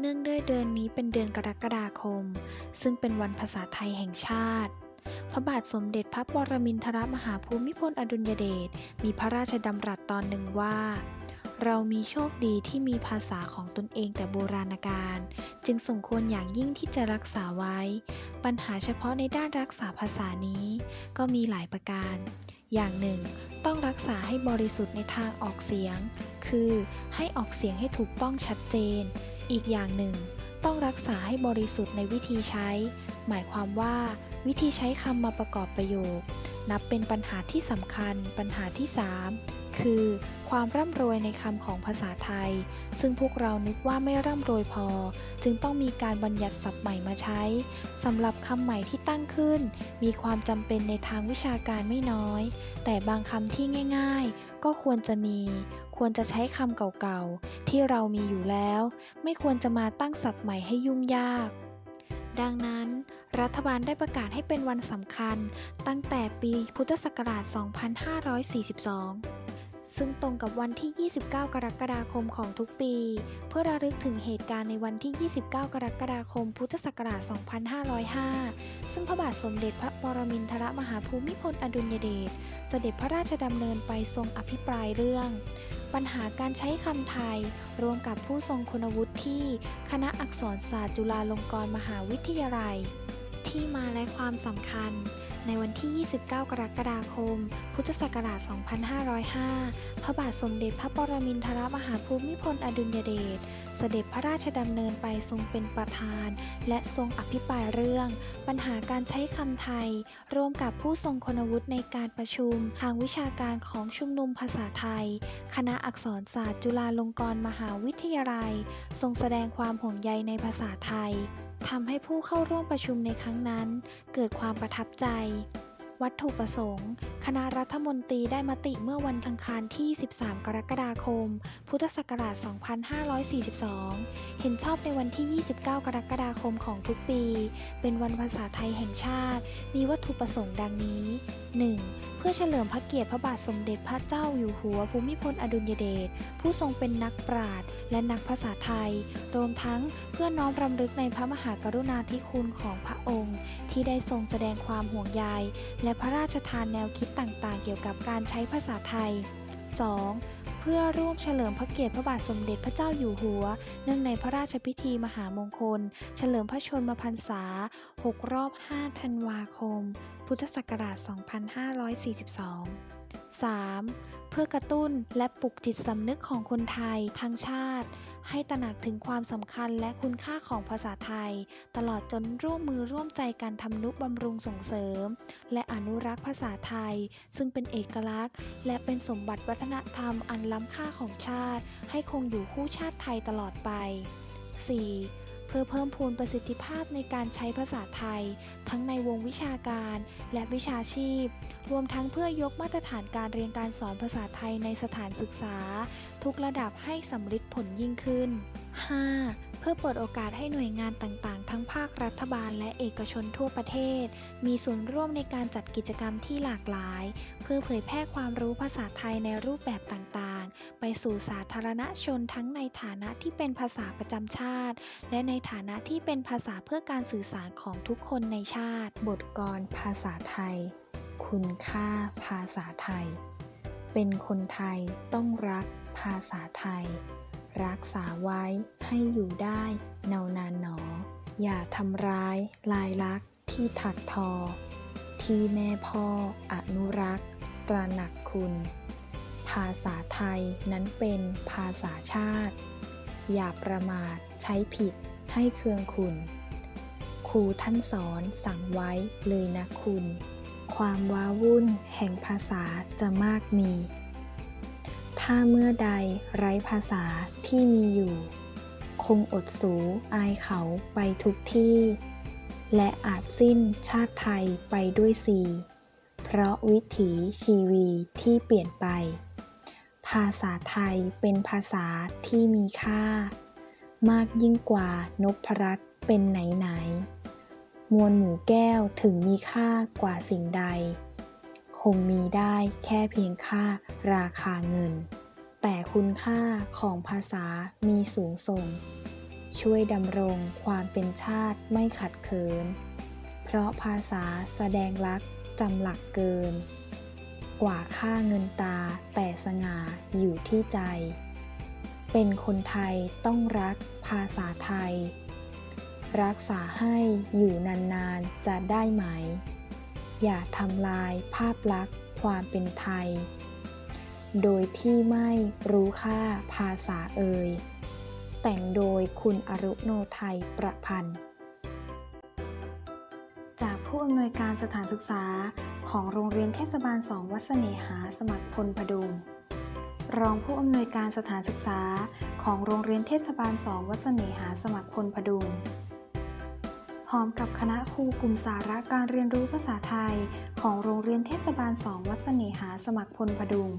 เนื่องด้วยเดือนนี้เป็นเดือนกรกฎาคม ซึ่งเป็นวันภาษาไทยแห่งชาติ พระบาทสมเด็จพระปรมินทรมหาภูมิพลอดุลยเดชมีพระราชดำรัสตอนหนึ่งว่า เรามีโชคดีที่มีภาษาของตนเองแต่โบราณกาลจึงสมควรอย่างยิ่งที่จะรักษาไว้ ปัญหาเฉพาะในด้านรักษาภาษานี้ ก็มีหลายประการ อย่างหนึ่ง ต้องรักษาให้บริสุทธิ์ในทางออกเสียง คือให้ออกเสียงให้ถูกต้องชัดเจน อีกอย่างหนึ่ง ต้องรักษาให้บริสุทธิ์ในวิธีใช้ หมายความว่า วิธีใช้คำมาประกอบประโยค นับเป็นปัญหาที่สำคัญ ปัญหาที่ 3 คือ ความร่ำรวยในคำของภาษาไทย ซึ่งพวกเรานึกว่าไม่ร่ำรวยพอ จึงต้องมีการบัญญัติศัพท์ใหม่มาใช้สำหรับคำใหม่ที่ตั้งขึ้น มีความจำเป็นในทางวิชาการไม่น้อย แต่บางคำที่ง่าย ๆ ก็ควรจะมี ควรจะใช้คำเก่าๆ ที่เรามีอยู่แล้ว ไม่ควรจะมาตั้งศัพท์ใหม่ให้ยุ่งยาก ดังนั้น รัฐบาลได้ประกาศให้เป็นวันสำคัญ ตั้งแต่ปีพุทธศักราช 2542 ซึ่งตรงกับวันที่ 29 กรกฎาคมของทุกปี เพื่อระลึกถึงเหตุการณ์ในวันที่ 29 กรกฎาคม พุทธศักราช 2505 ซึ่งพระบาทสมเด็จพระปรมินทรมหาภูมิพลอดุลยเดชเสด็จพระราชดำเนินไปทรงอภิปรายเรื่อง ปัญหาการใช้คำไทย รวมกับผู้ทรงคุณวุฒิที่ คณะอักษรศาสตร์จุฬาลงกรณ์มหาวิทยาลัย ที่มาและความสำคัญ ในวันที่ 29 กรกฎาคม พุทธศักราช 2505 พระบาทสมเด็จพระปรมินทรมหาภูมิพลอดุลยเดช เสด็จพระราชดำเนินไปทรงเป็นประธาน และทรงอภิปรายเรื่อง ปัญหาการใช้คำไทย ร่วมกับผู้ทรงคุณวุฒิในการประชุม ทางวิชาการของชุมนุมภาษาไทย คณะอักษรศาสตร์จุฬาลงกรณ์มหาวิทยาลัย ทรงแสดงความห่วงใยในภาษาไทย ทำให้ผู้เข้าร่วมประชุมในครั้งนั้น เกิดความประทับใจ วัตถุประสงค์ คณะรัฐมนตรีได้มติเมื่อวันอังคารที่ 13 กรกฎาคม พุทธศักราช 2542 เห็นชอบในวันที่ 29 กรกฎาคมของทุกปี เป็นวันภาษาไทยแห่งชาติ มีวัตถุประสงค์ดังนี้ 1. เพื่อเฉลิมพระเกียรติพระบาทสมเด็จพระเจ้าอยู่หัวภูมิพลอดุลยเดชผู้ทรงเป็นนักปราชญ์และนักภาษาไทย รวมทั้งเพื่อน้อมรำลึกในพระมหากรุณาธิคุณของพระองค์ ที่ได้ทรงแสดงความห่วงใยและพระราชทานแนวคิดต่างๆ เกี่ยวกับการใช้ภาษาไทย 2. เพื่อร่วมเฉลิมพระเกียรติพระบาทสมเด็จพระเจ้าอยู่หัว เนื่องในพระราชพิธีมหามงคล เฉลิมพระชนมพรรษา 6 รอบ 5 ธันวาคม พุทธศักราช 2542 3. เพื่อกระตุ้นและปลุกจิตสำนึกของคนไทยทั้งชาติ ให้ตระหนักถึงความสำคัญและคุณค่าของภาษาไทย ตลอดจนร่วมมือร่วมใจการทำนุบำรุงส่งเสริม และอนุรักษ์ภาษาไทย ซึ่งเป็นเอกลักษณ์ และเป็นสมบัติวัฒนธรรมอันล้ำค่าของชาติ ให้คงอยู่คู่ชาติไทยตลอดไป 4. เพื่อเพิ่มพูนประสิทธิภาพในการใช้ภาษาไทย ทั้งในวงวิชาการและวิชาชีพ รวมทั้งเพื่อยกมาตรฐานการเรียนการสอนภาษาไทยในสถานศึกษา ทุกระดับให้สำลิดผลยิ่งขึ้น 5. เพื่อเปิดโอกาสให้หน่วยงานต่างๆ ทั้งภาครัฐบาลและเอกชนทั่วประเทศ มีส่วนร่วมในการจัดกิจกรรมที่หลากหลาย เพื่อเผยแพร่ความรู้ภาษาไทยในรูปแบบต่างๆ ไปสู่สาธารณชนทั้งในฐานะที่เป็นภาษาประจำชาติ และในฐานะที่เป็นภาษาเพื่อการสื่อสารของทุกคนในชาติ บทกรภาษาไทย คุณค่าภาษาไทย เป็นคนไทยต้องรักภาษาไทย รักษาไว้ให้อยู่ได้เนานานหนอ อย่าทำร้ายลายลักษณ์ที่ถักทอ ที่แม่พ่ออนุรักษ์ ตระหนักคุณ ภาษาไทยนั้นเป็นภาษาชาติ อย่าประมาทใช้ผิดให้เคืองคุณ ครูท่านสอนสั่งไว้เลยนะคุณ ความว้าวุ่นแห่งภาษาจะมากมี ถ้าเมื่อใดไร้ภาษาที่มีอยู่ คงอดสูอายเขาไปทุกที่ และอาจสิ้นชาติไทยไปด้วยสี เพราะวิถีชีวีที่เปลี่ยนไป ภาษาไทยเป็นภาษาที่มีค่า มากยิ่งกว่านกพรัตเป็นไหนไหน มวลหมูแก้วถึงมีค่ากว่าสิ่งใดคงมีได้แค่เพียงค่าราคาเงิน คุณค่าของภาษามีสูงส่ง ช่วยดำรงความเป็นชาติไม่ขัดเขิน เพราะภาษาแสดงลักษณ์จำหลักเกิน กว่าค่าเงินตาแต่สง่าอยู่ที่ใจ เป็นคนไทยต้องรักภาษาไทย รักษาให้อยู่นานๆจะได้ไหม อย่าทำลายภาพลักษณ์ความเป็นไทย โดยที่ไม่รู้ค่าภาษาเอ่ย แต่งโดยคุณอรุโนไทยประพันธ์ จากผู้อำนวยการสถานศึกษาของโรงเรียนเทศบาล2วัดเสน่หาสมัครพลพดุง รองผู้อำนวยการสถานศึกษาของโรงเรียนเทศบาล2วัดเสน่หาสมัครพลพดุงพร้อมกับคณะครูกลุ่มสาระการเรียนรู้ภาษาไทย ของโรงเรียนเทศบาล2วัดเสน่หาสมัครพลพดุง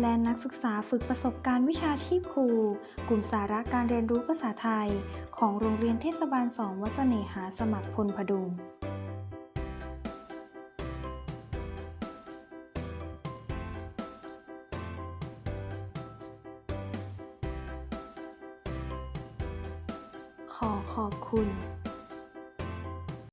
และนักศึกษาฝึกประสบการณ์วิชาชีพครู กลุ่มสาระการเรียนรู้ภาษาไทย ของโรงเรียนเทศบาล2วัดเสน่หาสมัครพลพดุงขอขอบคุณ